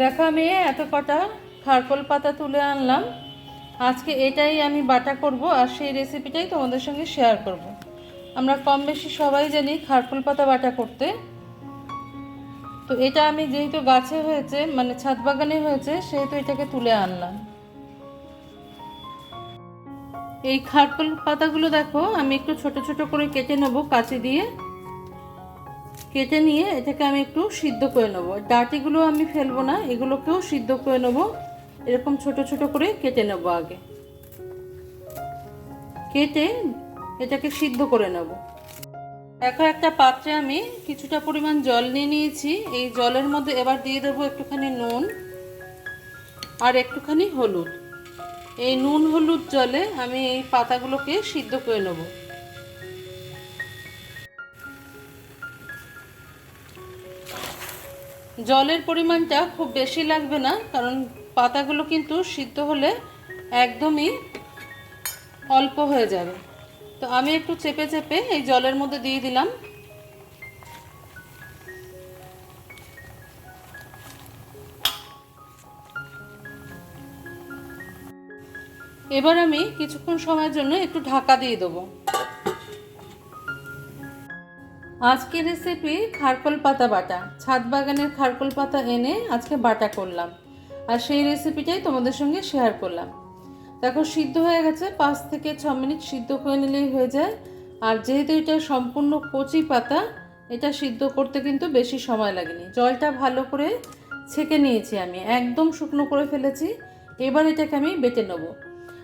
দেখো আমি এত কটা খারকোল পাতা তুলে আনলাম। আজকে এটাই আমি বাটা করব আর সেই রেসিপিটাই তোমাদের সঙ্গে শেয়ার করব। আমরা কম বেশি সবাই জানি খারকোল পাতা বাটা করতে। তো এটা আমি যেহেতু গাছে হয়েছে মানে ছাদ বাগানে হয়েছে, সেহেতু এটাকে তুলে আনলাম। এই খারকোল পাতাগুলো দেখো, আমি একটু ছোট ছোট করে কেটে নেব কাঁচি দিয়ে। কেটে নিয়ে এটাকে আমি একটু সিদ্ধ করে নেব। ডাটিগুলো আমি ফেলব না, এগুলোকেও সিদ্ধ করে নেব। এরকম ছোট ছোট করে কেটে নেব আগে। কেটে এটাকে সিদ্ধ করে নেব। এখন একটা পাত্রে আমি কিছুটা পরিমাণ জল নিয়ে নিয়েছি। এই জলের মধ্যে এবার দিয়ে দেবো একটুখানি নুন আর একটুখানি হলুদ। এই নুন হলুদ জলে আমি এই পাতাগুলোকে সিদ্ধ করে নেব। জলের পরিমাণটা খুব বেশি লাগবে না, কারণ পাতাগুলো কিন্তু সিদ্ধ হলে একদমই অল্প হয়ে যাবে। তো আমি একটু চেপে চেপে এই জলের মধ্যে দিয়ে দিলাম। এবার আমি কিছুক্ষণ সময়ের জন্য একটু ঢাকা দিয়ে দেবো। আজকের রেসিপি খারকোল পাতা বাটা। ছাদ বাগানের খারকোল পাতা এনে আজকে বাটা করলাম। আর সেই রেসিপিটাই তোমাদের সঙ্গে শেয়ার করলাম। দেখো, সিদ্ধ হয়ে গেছে। পাঁচ থেকে ছ মিনিট সিদ্ধ করে নিলেই হয়ে যায়। আর যেহেতু এটা সম্পূর্ণ কচি পাতা, এটা সিদ্ধ করতে কিন্তু বেশি সময় লাগেনি। জলটা ভালো করে ছেঁকে নিয়েছি আমি। একদম শুকনো করে ফেলেছি। এবার এটাকে আমি বেটে নেব।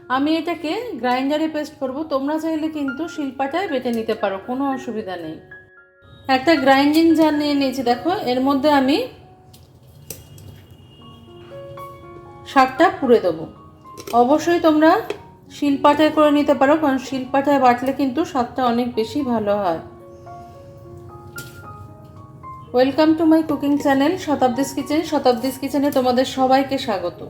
আমি এটাকে গ্রাইন্ডারে পেস্ট করব। তোমরা চাইলে কিন্তু শিল্পাটায় বেটে নিতে পারো। কোনো অসুবিধা নেই। একটা গ্রাইন্ডিং জার নিয়ে নিয়েছি, দেখো। এর মধ্যে আমি শাকটা পুড়ে দেবো। অবশ্যই তোমরা শিলপাটায় করে নিতে পারো, কারণ শিলপাটায় বাটলে কিন্তু স্বাদটা অনেক বেশি ভালো হয়। Welcome to my cooking channel Shatabdi's kitchen Shatabdi's কিচেনে তোমাদের সবাইকে স্বাগত।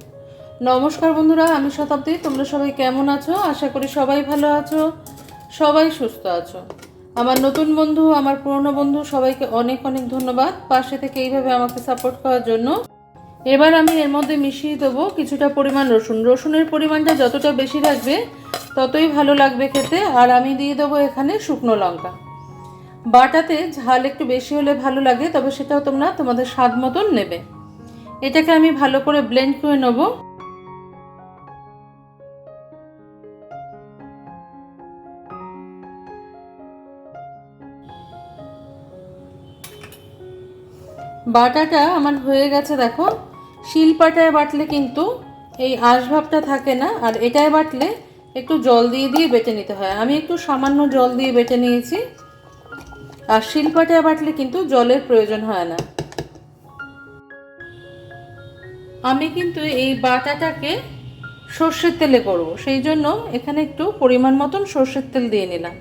নমস্কার বন্ধুরা, আমি শতাব্দী। তোমরা সবাই কেমন আছো? আশা করি সবাই ভালো আছো, সবাই সুস্থ আছো। আমার নতুন বন্ধু, আমার পুরনো বন্ধু, সবাইকে অনেক অনেক ধন্যবাদ। পাশে থেকে এইভাবে আমাকে সাপোর্ট করার জন্য। এবার আমি এর মধ্যে মিশিয়ে দেবো কিছুটা পরিমাণ রসুন। রসুনের পরিমাণটা যতটা বেশি রাখবে ততই ভালো লাগবে খেতে। আর আমি দিয়ে দেবো এখানে শুকনো লঙ্কা। বাটাতে ঝাল একটু বেশি হলে ভালো লাগে, তবে সেটাও তোমরা তোমাদের স্বাদ মতন নেবে। এটাকে আমি ভালো করে ব্লেন্ড করে নেব। বাটাটা আমার হয়ে গেছে, দেখো। শিলপাটায় বাটলে কিন্তু এই আঁশভাবটা থাকে না, আর এটায় বাটলে একটু জল দিয়ে দিয়ে বেটে নিতে হয়। আমি একটু সামান্য জল দিয়ে বেটে নিয়েছি। আর শিলপাটায় বাটলে কিন্তু জলের প্রয়োজন হয় না। আমি কিন্তু এই বাটাটাকে সর্ষের তেলে করব। সেই জন্য এখানে একটু পরিমাণ মতন সর্ষের তেল দিয়ে নিলাম।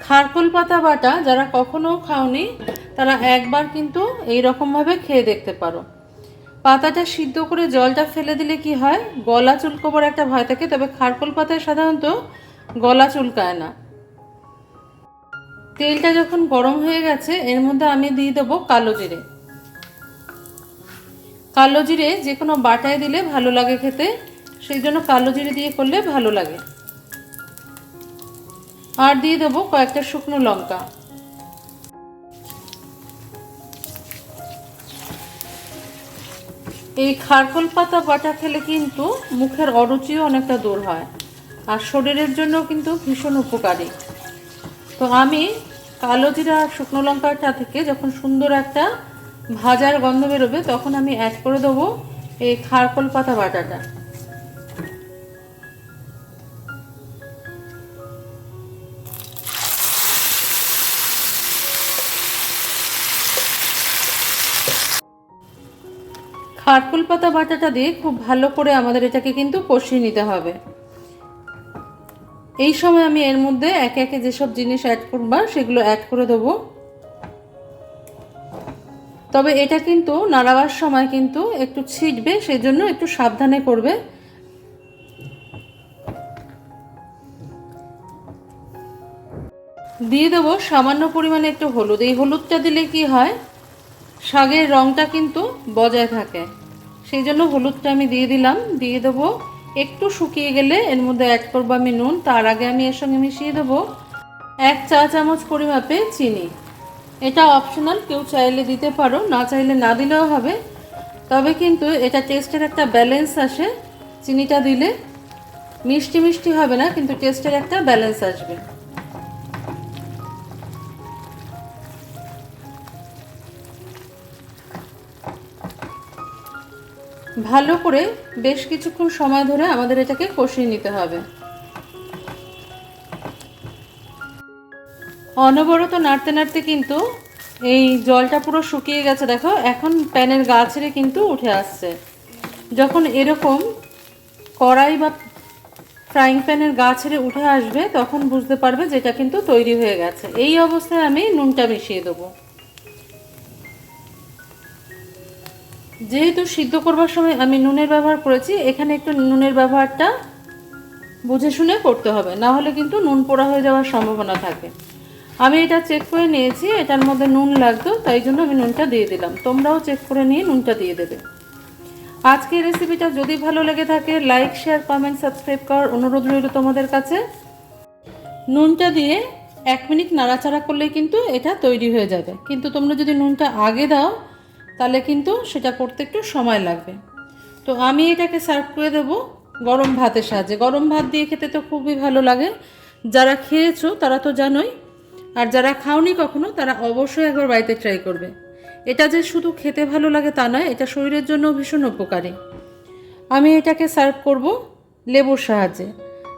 খারকোল পাতা বাটা যারা কখনো খাওনি তারা একবার কিন্তু এই রকমভাবে খেয়ে দেখতে পারো। পাতাটা সিদ্ধ করে জলটা ফেলে দিলে কি হয়? গলা চুলকোবার একটা ভয় থাকে, তবে খারকোল পাতায় সাধারণত গলা চুলকায় না। তেলটা যখন গরম হয়ে গেছে, এর মধ্যে আমি দিয়ে দেবো কালো জিরে। কালো জিরে যে কোনো বাটায় দিলে ভালো লাগে খেতে, সেই জন্য কালো জিরে দিয়ে করলে ভালো লাগে। আর দিয়ে দেবো কয়েকটা শুকনো লঙ্কা। এই খারকোল পাতা বাটা খেলে কিন্তু মুখের অরুচিও অনেকটা দূর হয় আর শরীরের জন্য কিন্তু ভীষণ উপকারী। তো আমি কালো জিরা শুকনো লঙ্কাটা থেকে যখন সুন্দর একটা ভাজার গন্ধ বেরোবে তখন আমি অ্যাড করে দেবো এই খারকোল পাতা বাটাটা। খারকুল পাতা বাটাটা দিয়ে খুব ভালো করে আমাদের এটাকে কিন্তু কষিয়ে নিতে হবে। এই সময় আমি এর মধ্যে একে একে যেসব জিনিস অ্যাড করবা, সেগুলো অ্যাড করে দেবো। তবে এটা কিন্তু নাড়াবার সময় কিন্তু একটু ছিটবে সেই জন্য একটু সাবধানে করবে। দিয়ে দেবো সামান্য পরিমাণে একটু হলুদ। এই হলুদটা দিলে কি হয়? শাকের রঙটা কিন্তু বজায় থাকে। সেই জন্য হলুদটা আমি দিয়ে দিলাম। দিয়ে দেবো একটু শুকিয়ে গেলে এর মধ্যে অ্যাড করব আমি নুন, তার আগে আমি এর সঙ্গে মিশিয়ে দেবো এক চা চামচ পরিমাপে চিনি। এটা অপশনাল কেউ চাইলে দিতে পারো, না চাইলে না দিলেও হবে। তবে কিন্তু এটা টেস্টের একটা ব্যালেন্স আসে। চিনিটা দিলে মিষ্টি মিষ্টি হবে না, কিন্তু টেস্টের একটা ব্যালেন্স আসবে। ভালো করে বেশ কিছুক্ষণ সময় ধরে আমাদের এটাকে কষিয়ে নিতে হবে। অনবরত নাড়তে নাড়তে কিন্তু এই জলটা পুরো শুকিয়ে গেছে, দেখো, এখন প্যানের গা ছেড়ে কিন্তু উঠে আসছে। যখন এরকম কড়াই বা ফ্রাইং প্যানের গা ছেড়ে উঠে আসবে, তখন বুঝতে পারবে যে এটা কিন্তু তৈরি হয়ে গেছে। এই অবস্থায় আমি নুনটা মিশিয়ে দেবো। যেহেতু সিদ্ধ করবার সময় আমি নুনের ব্যবহার করেছি, এখানে একটু নুনের ব্যবহারটা বুঝে শুনে করতে হবে। না হলে কিন্তু নুন পোড়া হয়ে যাওয়ার সম্ভাবনা থাকে। আমি এটা চেক করে নিয়েছি, এটার মধ্যে নুন লাগতো, তাই জন্য আমি নুনটা দিয়ে দিলাম। তোমরাও চেক করে নিয়ে নুনটা দিয়ে দেবে। আজকের রেসিপিটা যদি ভালো লেগে থাকে লাইক শেয়ার কমেন্ট সাবস্ক্রাইব করার অনুরোধ রইল তোমাদের কাছে। নুনটা দিয়ে এক মিনিট নাড়াচাড়া করলেই কিন্তু এটা তৈরি হয়ে যাবে। কিন্তু তোমরা যদি নুনটা আগে দাও তাহলে কিন্তু সেটা করতে একটু সময় লাগবে। তো আমি এটাকে সার্ভ করে দেব গরম ভাতের সাহায্যে। গরম ভাত দিয়ে খেতে তো খুবই ভালো লাগে। যারা খেয়েছো তারা তো জানোই। আর যারা খাওনি কখনো তারা অবশ্যই একবার বাড়িতে ট্রাই করবে। এটা যে শুধু খেতে ভালো লাগে তা নয়, এটা শরীরের জন্য ভীষণ উপকারী। আমি এটাকে সার্ভ করব লেবুর সাহায্যে।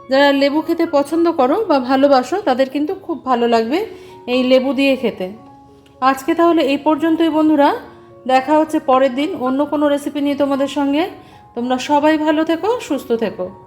যারা লেবু খেতে পছন্দ করো বা ভালোবাসো, তাদের কিন্তু খুব ভালো লাগবে এই লেবু দিয়ে খেতে। আজকে তাহলে এই পর্যন্তই বন্ধুরা। দেখা হচ্ছে পরের দিন। অন্য কোনো রেসিপি নিয়ে তোমাদের সঙ্গে। তোমরা সবাই ভালো থেকো, সুস্থ থেকো।